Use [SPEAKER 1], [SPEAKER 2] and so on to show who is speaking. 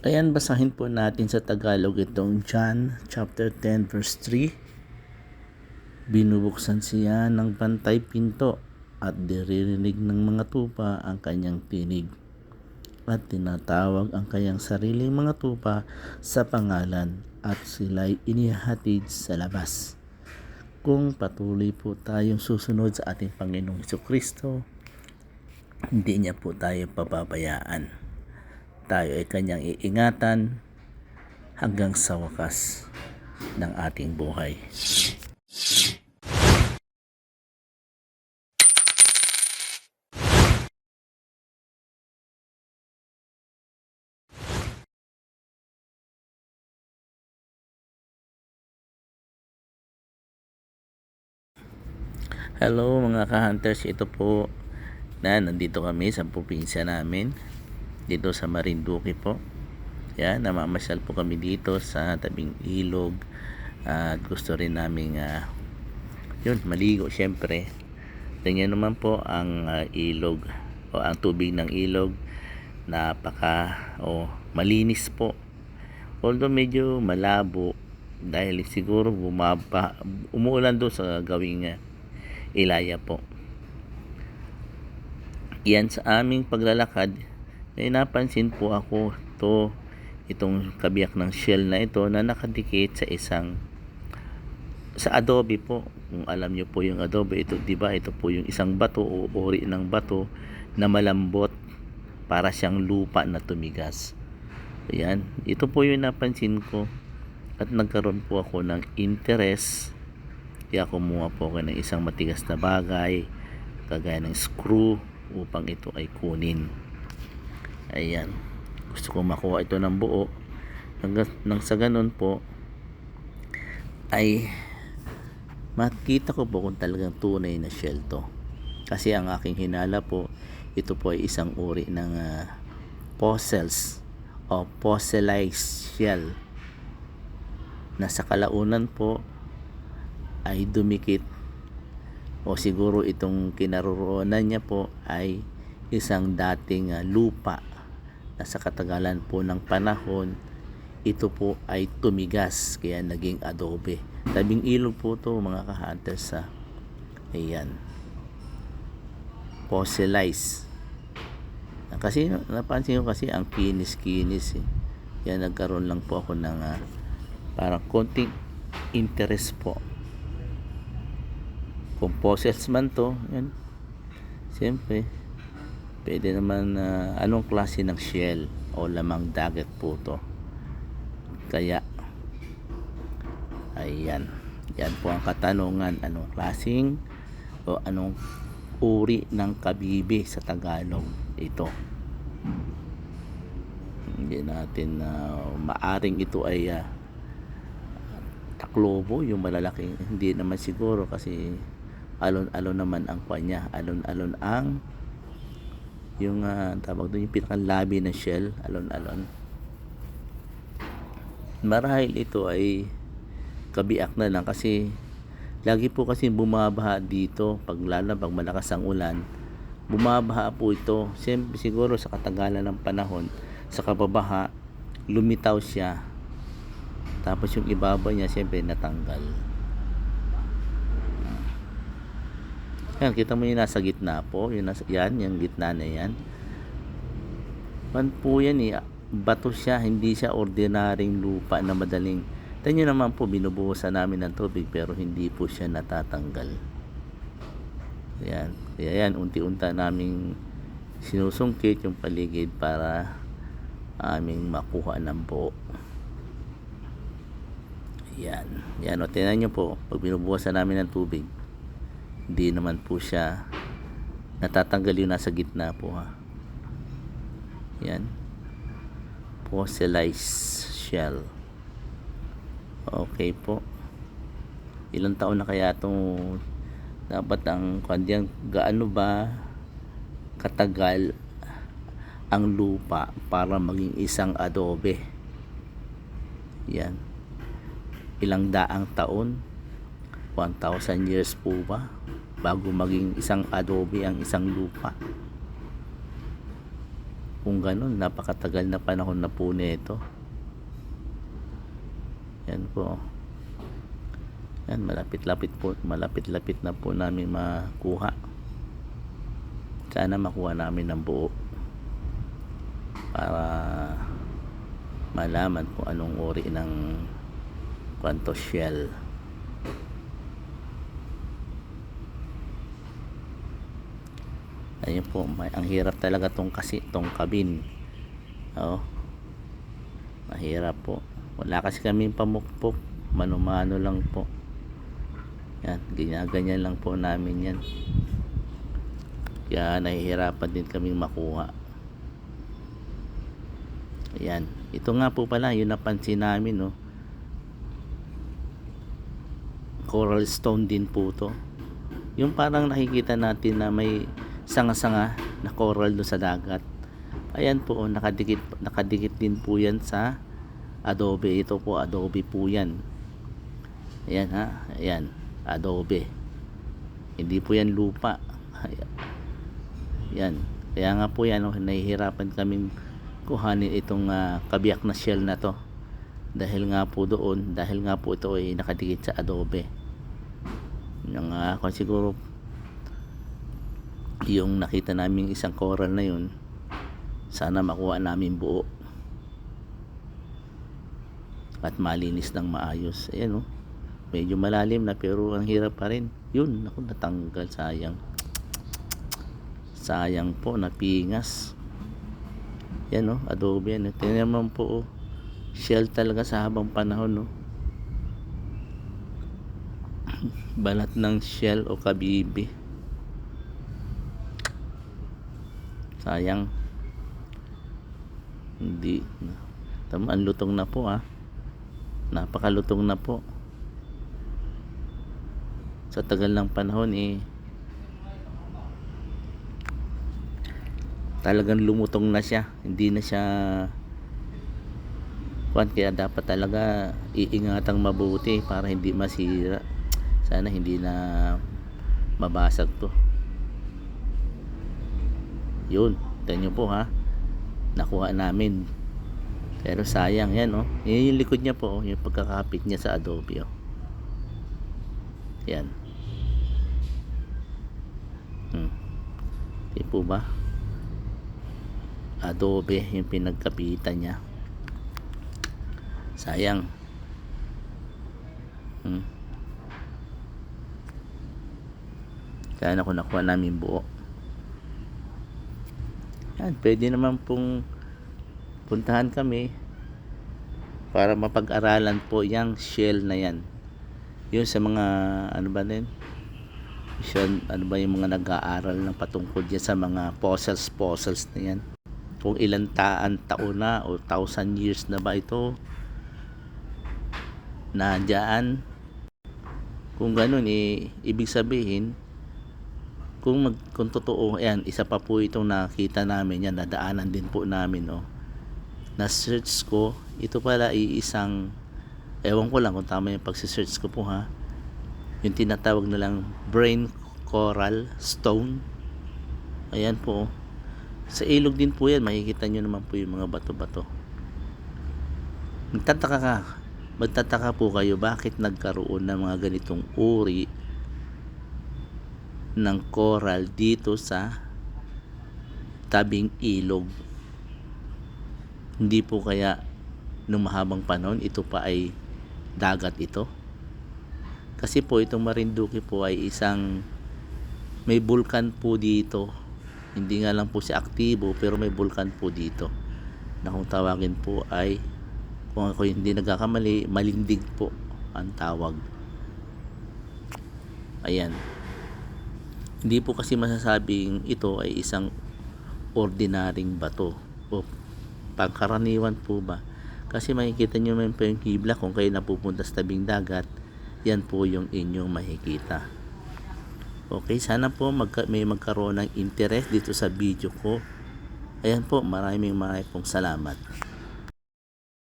[SPEAKER 1] Ayan, basahin po natin sa Tagalog itong John chapter 10 verse 3. Binubuksan siya ng bantay pinto at diririnig ng mga tupa ang kanyang tinig. At tinatawag ang kanyang sariling mga tupa sa pangalan at sila'y inihatid sa labas. Kung patuloy po tayong susunod sa ating Panginoong Kristo, hindi niya po tayo pababayaan tayo ay kanyang iingatan hanggang sa wakas ng ating buhay. Hello mga ka-hunters, ito po na nandito kami sa probinsya namin dito sa Marinduque po. Yan, namamasyal po kami dito sa tabing ilog at gusto rin namin uh, yun, maligo syempre. Tingnan naman po ang uh, ilog o ang tubig ng ilog napaka o malinis po. Although medyo malabo dahil siguro bumaba umuulan doon sa gawing uh, ilaya po. Yan sa aming paglalakad ay napansin po ako to itong kabiyak ng shell na ito na nakadikit sa isang sa adobe po. Kung alam niyo po yung adobe ito di ba ito po yung isang bato o ori ng bato na malambot para siyang lupa na tumigas. Ayan ito po yung napansin ko. At nagkaroon po ako ng interest. Kaya kumuha po ako ng isang matigas na bagay kagaya ng screw upang ito ay kunin ayan. Gusto ko makuha ito ng buo. Nang, sa ganun po ay makita ko po kung talagang tunay na shell to. Kasi ang aking hinala po ito po ay isang uri ng uh, fossils o fossilized shell. Na sa kalaunan po ay dumikit. O siguro itong kinaroroonan niya po ay isang dating uh, lupa na sa katagalan po ng panahon ito po ay tumigas kaya naging adobe. Tabing ilog po to mga ka-hunters sa ayan. Fossilized kasi napansin ko kasi ang kinis-kinis eh. yan nagkaroon lang po ako ng uh, parang konting interest po. Kung fossils man to yan siyempre pwede naman uh, anong klase ng shell o lamang dagat po to? Kaya ayan. Yan po ang katanungan. Anong klaseng o anong uri ng kabibi sa Tagalog ito? Hindi natin uh, maaring ito ay uh, taklobo yung malalaki. Hindi naman siguro kasi alon-alon naman ang kanya alon-alon ang yung uh, tawag doon yung pinakalabi ng shell alon-alon marahil ito ay kabiak na lang kasi lagi po kasi bumabaha dito. Pag lalo pag malakas ang ulan bumabaha po ito. Siyempre siguro sa katagalan ng panahon sa kababaha lumitaw siya. Tapos yung ibabaw niya siyempre natanggal Yan, kita mo yung nasa gitna po. Yung nasa, yan, yung gitna na yan. Man po yan eh. Bato siya, hindi siya ordinaryong lupa na madaling. Tanyo naman po, binubuhusan namin ng tubig pero hindi po siya natatanggal. Yan. Kaya yan, unti-unta naming sinusungkit yung paligid para aming makuha ng buo. Yan. Yan o, tinan nyo po, pag binubuhusan namin ng tubig, hindi naman po siya natatanggal yung nasa gitna po ha. Yan. Fossilized shell. Okay po. Ilang taon na kaya itong dapat ang kandiyan gaano ba katagal ang lupa para maging isang adobe? Yan. Ilang daang taon 1,000 years po ba bago maging isang adobe ang isang lupa Kung ganun, napakatagal na panahon na po nito. Yan po. Yan, malapit-lapit po, malapit-lapit na po namin makuha. Sana makuha namin ng buo. Para malaman kung anong uri ng kwanto shell. Ayun po, may, ang hirap talaga tong kasi tong kabin. Oh. Mahirap po. Wala kasi kaming pamukpok. Mano-mano lang po. Yan, ganyan lang po namin yan. Kaya nahihirapan din kaming makuha. Ayan. Ito nga po pala, yun napansin namin, no. Coral stone din po to. Yung parang nakikita natin na may sanga-sanga na coral do sa dagat. Ayan po, nakadikit, nakadikit din po yan sa adobe. Ito po, adobe po yan. Ayan ha, ayan, adobe. Hindi po yan lupa. Ayan. Yan. Kaya nga po yan, oh, nahihirapan kaming kuhanin itong ah, kabiyak na shell na to. Dahil nga po doon, dahil nga po ito ay nakadikit sa adobe. Yung uh, kung siguro yung nakita namin isang coral na yun, sana makuha namin buo. At malinis ng maayos. Ayan oh. Medyo malalim na pero ang hirap pa rin. Yun, ako natanggal, sayang sayang po napingas yan o adobe yan tingnan naman po oh. shell talaga sa habang panahon no balat ng shell o kabibi sayang. Hindi tama ang lutong na po ah. Napakalutong na po. Sa tagal ng panahon eh talagang lumutong na siya. Hindi na siya kwan kaya dapat talaga iingatang mabuti para hindi masira. Sana hindi na mabasag to yun. Tignan nyo po ha? Nakuha namin. Pero sayang yan oh. Yun yung likod niya po oh, yung pagkakapit niya sa adobe oh. Yan. Hmm. di po ba? Adobe yung pinagkapitan niya. Sayang. Hmm. kaya na kung nakuha namin buo yan pwede naman pong puntahan kami para mapag-aralan po yung shell na yan. Yun sa mga ano ba din? Siya, ano ba yung mga nag-aaral ng patungkol dyan sa mga fossils fossils na yan? Kung ilan taan taon na o thousand years na ba ito? Na dyan kung ganun eh, ibig sabihin kung mag, kung totoo yan isa pa po itong nakita namin yan nadaanan din po namin no? Na search ko. Ito pala iisang ewan ko lang kung tama yung pagsisearch ko po ha? Yung tinatawag na lang brain coral stone. Ayan po sa ilog din po yan, makikita nyo naman po yung mga bato-bato. Magtataka ka, magtataka po kayo bakit nagkaroon ng mga ganitong uri ng coral dito sa tabing ilog. Hindi po kaya nung mahabang panahon ito pa ay dagat ito. Kasi po itong Marinduque po ay isang may bulkan po dito hindi nga lang po siya aktibo pero may bulkan po dito na kung tawagin po ay kung ako hindi nagkakamali malindig po ang tawag ayan hindi po kasi masasabing ito ay isang ordinaryong bato o pangkaraniwan po ba kasi makikita nyo man po yung kibla kung kayo napupunta sa tabing dagat yan po yung inyong makikita Okay, sana po magka, may magkaroon ng interest dito sa video ko. Ayan po, maraming maraming pong salamat.